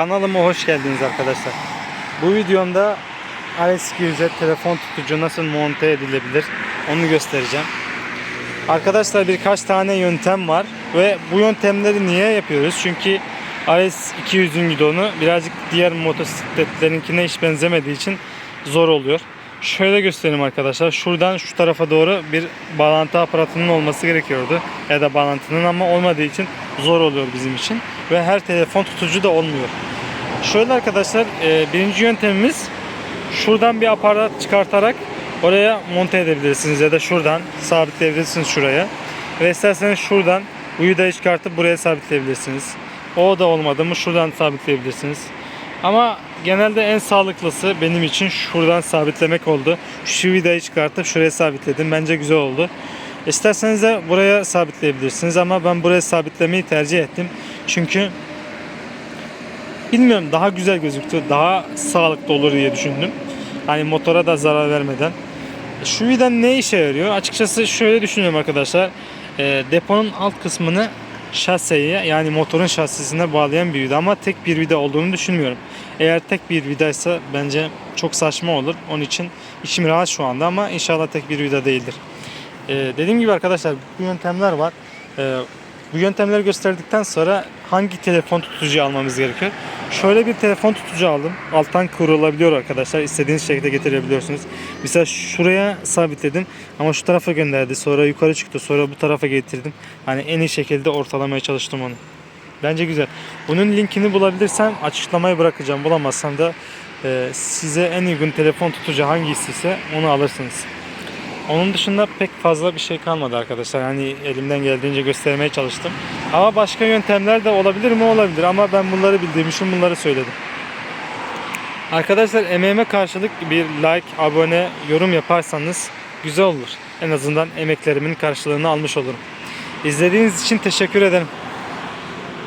Kanalıma hoş geldiniz arkadaşlar. Bu videomda RS200'e telefon tutucu nasıl monte edilebilir onu göstereceğim. Arkadaşlar birkaç tane yöntem var ve bu yöntemleri niye yapıyoruz? Çünkü RS200'ün gidonu birazcık diğer motosikletlerinkine hiç benzemediği için zor oluyor. Şöyle göstereyim arkadaşlar. Şuradan şu tarafa doğru bir bağlantı aparatının olması gerekiyordu. Ya da bağlantının ama olmadığı için zor oluyor bizim için. Ve her telefon tutucu da olmuyor. Şöyle arkadaşlar e, birinci yöntemimiz şuradan bir aparat çıkartarak oraya monte edebilirsiniz ya da şuradan sabitleyebilirsiniz şuraya. Ve isterseniz şuradan uyudayı çıkartıp buraya sabitleyebilirsiniz. O da olmadı mı şuradan sabitleyebilirsiniz. Ama genelde en sağlıklısı benim için şuradan sabitlemek oldu. Şu vidayı çıkartıp şuraya sabitledim. Bence güzel oldu. İsterseniz de buraya sabitleyebilirsiniz ama ben buraya sabitlemeyi tercih ettim. Çünkü bilmiyorum daha güzel gözüktü. Daha sağlıklı olur diye düşündüm. Hani motora da zarar vermeden. Şu vida ne işe yarıyor? Açıkçası şöyle düşünüyorum arkadaşlar. E, deponun alt kısmını şaseye yani motorun şasisine bağlayan bir vida ama tek bir vida olduğunu düşünmüyorum. Eğer tek bir vidaysa bence çok saçma olur. Onun için içim rahat şu anda ama inşallah tek bir vida değildir. E, dediğim gibi arkadaşlar bu yöntemler var. E, bu yöntemleri gösterdikten sonra hangi telefon tutucuyu almamız gerekiyor? Şöyle bir telefon tutucu aldım. Alttan kurulabiliyor arkadaşlar. İstediğiniz şekilde getirebiliyorsunuz. Mesela şuraya sabitledim ama şu tarafa gönderdi. Sonra yukarı çıktı. Sonra bu tarafa getirdim. Hani en iyi şekilde ortalamaya çalıştım onu. Bence güzel. Bunun linkini bulabilirsem açıklamaya bırakacağım. Bulamazsam da e, size en uygun telefon tutucu hangisi ise onu alırsınız. Onun dışında pek fazla bir şey kalmadı arkadaşlar. Hani elimden geldiğince göstermeye çalıştım. Ama başka yöntemler de olabilir mi? Olabilir ama ben bunları bildiğim için bunları söyledim. Arkadaşlar emeğime karşılık bir like, abone, yorum yaparsanız güzel olur. En azından emeklerimin karşılığını almış olurum. İzlediğiniz için teşekkür ederim.